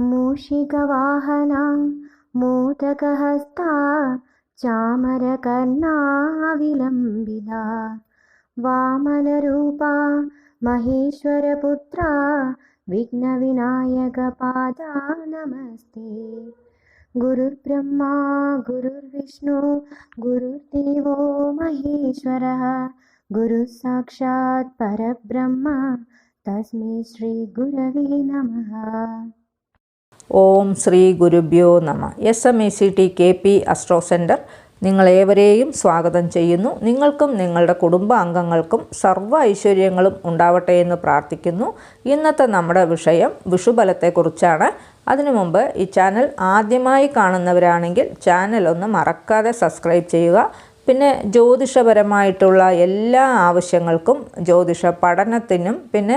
मूषिकवाहना मोदकहस्ता चामरकर्णा विलम्बिता वामनरूपा महेश्वरपुत्रा विघ्नविनायकपादा नमस्ते। गुरुर्ब्रह्मा गुरुर्विष्णु गुरुर्देवो महेश्वरः गुरुः साक्षात् परब्रह्म तस्मै श्रीगुरवे नमः ഓം ശ്രീ ഗുരുഭ്യോ നമ. S M E C T K P astro centre നിങ്ങളേവരെയും സ്വാഗതം ചെയ്യുന്നു. നിങ്ങൾക്കും നിങ്ങളുടെ കുടുംബാംഗങ്ങൾക്കും സർവ ഐശ്വര്യങ്ങളും ഉണ്ടാവട്ടെ എന്ന് പ്രാർത്ഥിക്കുന്നു. ഇന്നത്തെ നമ്മുടെ വിഷയം വിഷുബലത്തെക്കുറിച്ചാണ്. അതിനു മുമ്പ് ഈ ചാനൽ ആദ്യമായി കാണുന്നവരാണെങ്കിൽ ചാനൽ ഒന്ന് മറക്കാതെ സബ്സ്ക്രൈബ് ചെയ്യുക. പിന്നെ ജ്യോതിഷപരമായിട്ടുള്ള എല്ലാ ആവശ്യങ്ങൾക്കും ജ്യോതിഷ പഠനത്തിനും പിന്നെ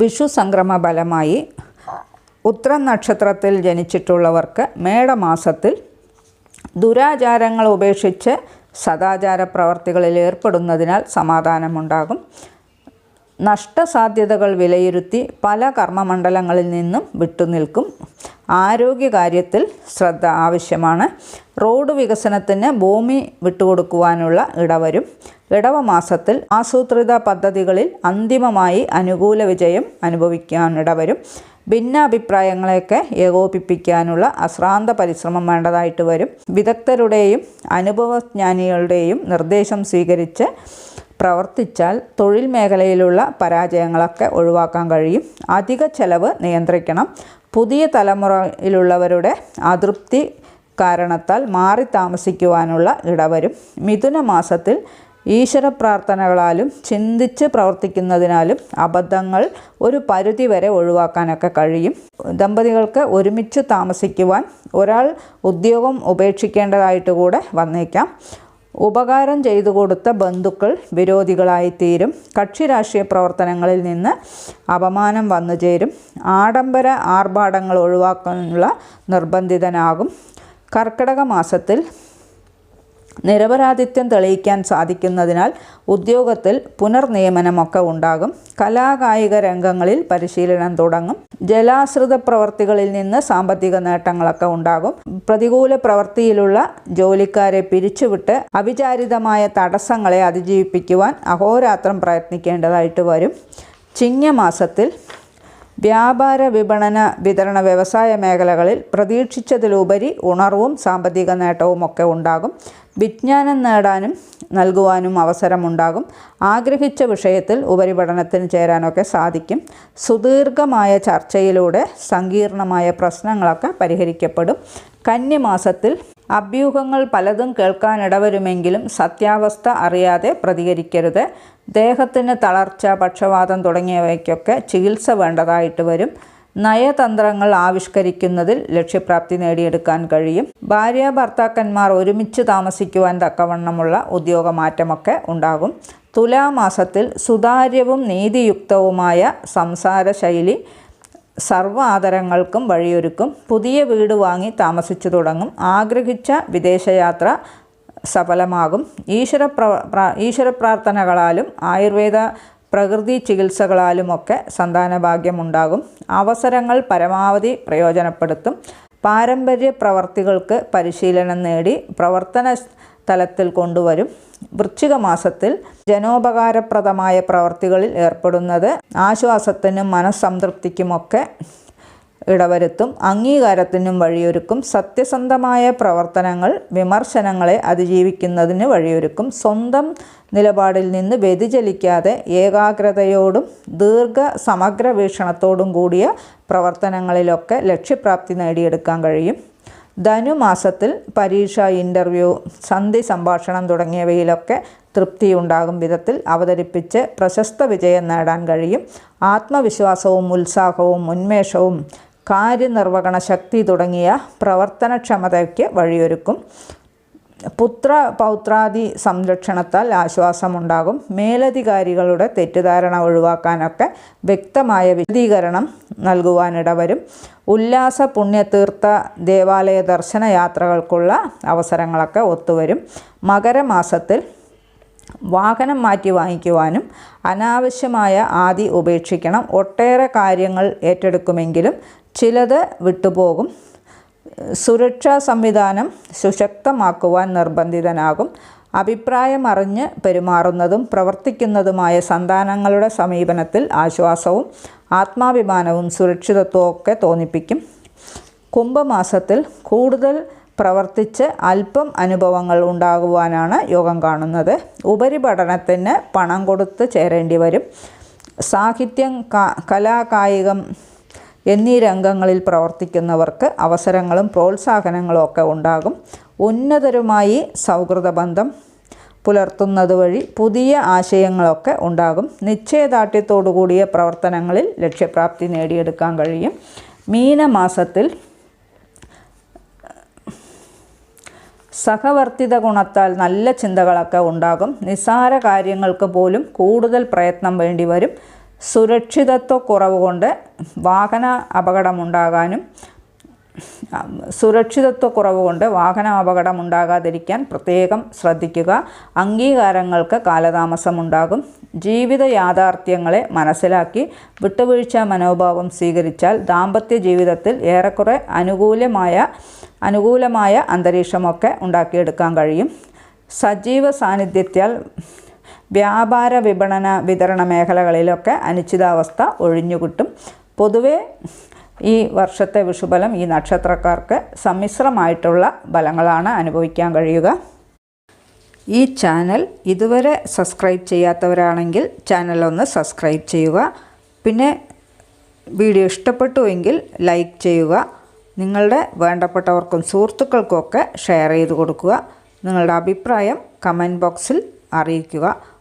വിഷു സംക്രമ ബലമായി ഉത്ര നക്ഷത്രത്തിൽ ജനിച്ചിട്ടുള്ളവർക്ക് മേടമാസത്തിൽ ദുരാചാരങ്ങൾ ഉപേക്ഷിച്ച് സദാചാര പ്രവർത്തികളിൽ ഏർപ്പെടുന്നതിനാൽ സമാധാനമുണ്ടാകും. നഷ്ടസാധ്യതകൾ വിലയിരുത്തി പല കർമ്മമണ്ഡലങ്ങളിൽ നിന്നും വിട്ടുനിൽക്കും. ആരോഗ്യകാര്യത്തിൽ ശ്രദ്ധ ആവശ്യമാണ്. റോഡ് വികസനത്തിന് ഭൂമി വിട്ടുകൊടുക്കുവാനുള്ള ഇടവരും. ഇടവ മാസത്തിൽ ആസൂത്രിത പദ്ധതികളിൽ അന്തിമമായി അനുകൂല വിജയം അനുഭവിക്കാനിടവരും. ഭിന്നാഭിപ്രായങ്ങളെയൊക്കെ ഏകോപിപ്പിക്കാനുള്ള അശ്രാന്ത പരിശ്രമം വേണ്ടതായിട്ട് വരും. വിദഗ്ധരുടെയും അനുഭവജ്ഞാനികളുടെയും നിർദ്ദേശം സ്വീകരിച്ച് പ്രവർത്തിച്ചാൽ തൊഴിൽ മേഖലയിലുള്ള പരാജയങ്ങളൊക്കെ ഒഴിവാക്കാൻ കഴിയും. അധിക ചെലവ് നിയന്ത്രിക്കണം. പുതിയ തലമുറയിലുള്ളവരുടെ അതൃപ്തി കാരണത്താൽ മാറി താമസിക്കുവാനുള്ള ഇടവരും. മിഥുന മാസത്തിൽ ഈശ്വര പ്രാർത്ഥനകളാലും ചിന്തിച്ച് പ്രവർത്തിക്കുന്നതിനാലും അബദ്ധങ്ങൾ ഒരു പരിധി വരെ ഒഴിവാക്കാനൊക്കെ കഴിയും. ദമ്പതികൾക്ക് ഒരുമിച്ച് താമസിക്കുവാൻ ഒരാൾ ഉദ്യോഗം ഉപേക്ഷിക്കേണ്ടതായിട്ട് കൂടെ വന്നേക്കാം. ഉപകാരം ചെയ്തു കൊടുത്ത ബന്ധുക്കൾ വിരോധികളായിത്തീരും. കക്ഷി രാഷ്ട്രീയ പ്രവർത്തനങ്ങളിൽ നിന്ന് അപമാനം വന്നു ചേരും. ആഡംബര ആർഭാടങ്ങൾ ഒഴിവാക്കാനുള്ള നിർബന്ധിതനാകും. കർക്കിടക മാസത്തിൽ നിരപരാധിത്വം തെളിയിക്കാൻ സാധിക്കുന്നതിനാൽ ഉദ്യോഗത്തിൽ പുനർനിയമനമൊക്കെ ഉണ്ടാകും. കലാകായിക രംഗങ്ങളിൽ പരിശീലനം തുടങ്ങും. ജലാശ്രിത പ്രവർത്തികളിൽ നിന്ന് സാമ്പത്തിക നേട്ടങ്ങളൊക്കെ ഉണ്ടാകും. പ്രതികൂല പ്രവൃത്തിയിലുള്ള ജോലിക്കാരെ പിരിച്ചുവിട്ട് അവിചാരിതമായ തടസ്സങ്ങളെ അതിജീവിപ്പിക്കുവാൻ അഹോരാത്രം പ്രയത്നിക്കേണ്ടതായിട്ട് വരും. ചിങ്ങമാസത്തിൽ വ്യാപാര വിപണന വിതരണ വ്യവസായ മേഖലകളിൽ പ്രതീക്ഷിച്ചതിലുപരി ഉണർവും സാമ്പത്തിക നേട്ടവും ഒക്കെ ഉണ്ടാകും. വിജ്ഞാനം നേടാനും നൽകുവാനും അവസരമുണ്ടാകും. ആഗ്രഹിച്ച വിഷയത്തിൽ ഉപരിപഠനത്തിന് ചേരാനൊക്കെ സാധിക്കും. സുദീർഘമായ ചർച്ചയിലൂടെ സങ്കീർണമായ പ്രശ്നങ്ങളൊക്കെ പരിഹരിക്കപ്പെടും. കന്നിമാസത്തിൽ അഭ്യൂഹങ്ങൾ പലതും കേൾക്കാനിടവരുമെങ്കിലും സത്യാവസ്ഥ അറിയാതെ പ്രതികരിക്കരുത്. ദേഹത്തിന് തളർച്ച പക്ഷവാതം തുടങ്ങിയവയ്ക്കൊക്കെ ചികിത്സ വേണ്ടതായിട്ട് വരും. നയതന്ത്രങ്ങൾ ആവിഷ്കരിക്കുന്നതിൽ ലക്ഷ്യപ്രാപ്തി നേടിയെടുക്കാൻ കഴിയും. ഭാര്യ ഭർത്താക്കന്മാർ ഒരുമിച്ച് താമസിക്കുവാൻ തക്കവണ്ണമുള്ള ഉദ്യോഗമാറ്റമൊക്കെ ഉണ്ടാകും. തുലാമാസത്തിൽ സുതാര്യവും നീതിയുക്തവുമായ സംസാര ശൈലി സർവ ആദരങ്ങൾക്കും വഴിയൊരുക്കും. പുതിയ വീട് വാങ്ങി താമസിച്ചു തുടങ്ങും. ആഗ്രഹിച്ച വിദേശയാത്ര സഫലമാകും. ഈശ്വര ഈശ്വര പ്രാർത്ഥനകളാലും ആയുർവേദ പ്രകൃതി ചികിത്സകളാലുമൊക്കെ സന്താനഭാഗ്യമുണ്ടാകും. അവസരങ്ങൾ പരമാവധി പ്രയോജനപ്പെടുത്തും. പാരമ്പര്യ പ്രവർത്തികൾക്ക് പരിശീലനം നേടി പ്രവർത്തന തലത്തിൽ കൊണ്ടുവരും. വൃശ്ചിക മാസത്തിൽ ജനോപകാരപ്രദമായ പ്രവർത്തികളിൽ ഏർപ്പെടുന്നത് ആശ്വാസത്തിനും മനസ്സംതൃപ്തിക്കുമൊക്കെ ഇടവരുത്തും. അംഗീകാരത്തിനും വഴിയൊരുക്കും. സത്യസന്ധമായ പ്രവർത്തനങ്ങൾ വിമർശനങ്ങളെ അതിജീവിക്കുന്നതിന് വഴിയൊരുക്കും. സ്വന്തം നിലപാടിൽ നിന്ന് വ്യതിചലിക്കാതെ ഏകാഗ്രതയോടും ദീർഘ സമഗ്ര വീക്ഷണത്തോടും കൂടിയ പ്രവർത്തനങ്ങളിലൊക്കെ ലക്ഷ്യപ്രാപ്തി നേടിയെടുക്കാൻ കഴിയും. ധനുമാസത്തിൽ പരീക്ഷ ഇന്റർവ്യൂ സന്ധി സംഭാഷണം തുടങ്ങിയവയിലൊക്കെ തൃപ്തിയുണ്ടാകും വിധത്തിൽ അവതരിപ്പിച്ച് പ്രശസ്ത വിജയം നേടാൻ കഴിയും. ആത്മവിശ്വാസവും ഉത്സാഹവും ഉന്മേഷവും കാര്യനിർവഹണ ശക്തി തുടങ്ങിയ പ്രവർത്തനക്ഷമതയ്ക്ക് വഴിയൊരുക്കും. പുത്ര പൗത്രാദി സംരക്ഷണത്താൽ ആശ്വാസമുണ്ടാകും. മേലധികാരികളുടെ തെറ്റിദ്ധാരണ ഒഴിവാക്കാനൊക്കെ വ്യക്തമായ വിശദീകരണം നൽകുവാനിടവരും. ഉല്ലാസ പുണ്യതീർത്ഥ ദേവാലയ ദർശന യാത്രകൾക്കുള്ള അവസരങ്ങളൊക്കെ ഒത്തുവരും. മകരമാസത്തിൽ വാഹനം മാറ്റി വാങ്ങിക്കുവാനും അനാവശ്യമായ ആദി ഉപേക്ഷിക്കണം. ഒട്ടേറെ കാര്യങ്ങൾ ഏറ്റെടുക്കുമെങ്കിലും ചിലത് വിട്ടുപോകും. സുരക്ഷാ സംവിധാനം സുശക്തമാക്കുവാൻ നിർബന്ധിതനാകും. അഭിപ്രായമറിഞ്ഞ് പെരുമാറുന്നതും പ്രവർത്തിക്കുന്നതുമായ സന്താനങ്ങളുടെ സമീപനത്തിൽ ആശ്വാസവും ആത്മാഭിമാനവും സുരക്ഷിതത്വവും ഒക്കെ തോന്നിപ്പിക്കും. കുംഭമാസത്തിൽ കൂടുതൽ പ്രവർത്തിച്ച് അല്പം അനുഭവങ്ങൾ ഉണ്ടാകുവാനാണ് യോഗം കാണുന്നത്. ഉപരിപഠനത്തിന് പണം കൊടുത്ത് ചേരേണ്ടി വരും സാഹിത്യം കലാകായികം എന്നീ രംഗങ്ങളിൽ പ്രവർത്തിക്കുന്നവർക്ക് അവസരങ്ങളും പ്രോത്സാഹനങ്ങളും ഒക്കെ ഉണ്ടാകും. ഉന്നതരുമായി സൗഹൃദ ബന്ധം പുലർത്തുന്നത് വഴി പുതിയ ആശയങ്ങളൊക്കെ ഉണ്ടാകും. നിശ്ചയദാർഢ്യത്തോടു കൂടിയ പ്രവർത്തനങ്ങളിൽ ലക്ഷ്യപ്രാപ്തി നേടിയെടുക്കാൻ കഴിയും. മീനമാസത്തിൽ സഹവർത്തിത ഗുണത്താൽ നല്ല ചിന്തകളൊക്കെ ഉണ്ടാകും. നിസ്സാര കാര്യങ്ങൾക്ക് പോലും കൂടുതൽ പ്രയത്നം വേണ്ടിവരും സുരക്ഷിതത്വക്കുറവ് കൊണ്ട് വാഹന അപകടമുണ്ടാകാനും സുരക്ഷിതത്വക്കുറവ് കൊണ്ട് വാഹന അപകടം ഉണ്ടാകാതിരിക്കാൻ പ്രത്യേകം ശ്രദ്ധിക്കുക. അംഗീകാരങ്ങൾക്ക് കാലതാമസമുണ്ടാകും. ജീവിത യാഥാർത്ഥ്യങ്ങളെ മനസ്സിലാക്കി വിട്ടുവീഴ്ച മനോഭാവം സ്വീകരിച്ചാൽ ദാമ്പത്യ ജീവിതത്തിൽ ഏറെക്കുറെ അനുകൂലമായ അനുകൂലമായ അന്തരീക്ഷമൊക്കെ ഉണ്ടാക്കിയെടുക്കാൻ കഴിയും. സജീവ സാന്നിധ്യത്താൽ വ്യാപാര വിപണന വിതരണ മേഖലകളിലൊക്കെ അനിശ്ചിതാവസ്ഥ ഒഴിഞ്ഞുകിട്ടും. പൊതുവെ ഈ വർഷത്തെ വിഷുബലം ഈ നക്ഷത്രക്കാർക്ക് സമ്മിശ്രമായിട്ടുള്ള ഫലങ്ങളാണ് അനുഭവിക്കാൻ കഴിയുക. ഈ ചാനൽ ഇതുവരെ സബ്സ്ക്രൈബ് ചെയ്യാത്തവരാണെങ്കിൽ ചാനൽ ഒന്ന് സബ്സ്ക്രൈബ് ചെയ്യുക. പിന്നെ വീഡിയോ ഇഷ്ടപ്പെട്ടുവെങ്കിൽ ലൈക്ക് ചെയ്യുക. നിങ്ങളുടെ വേണ്ടപ്പെട്ടവർക്കും സുഹൃത്തുക്കൾക്കുമൊക്കെ ഷെയർ ചെയ്ത് കൊടുക്കുക. നിങ്ങളുടെ അഭിപ്രായം കമന്റ് ബോക്സിൽ അറിയിക്കുക.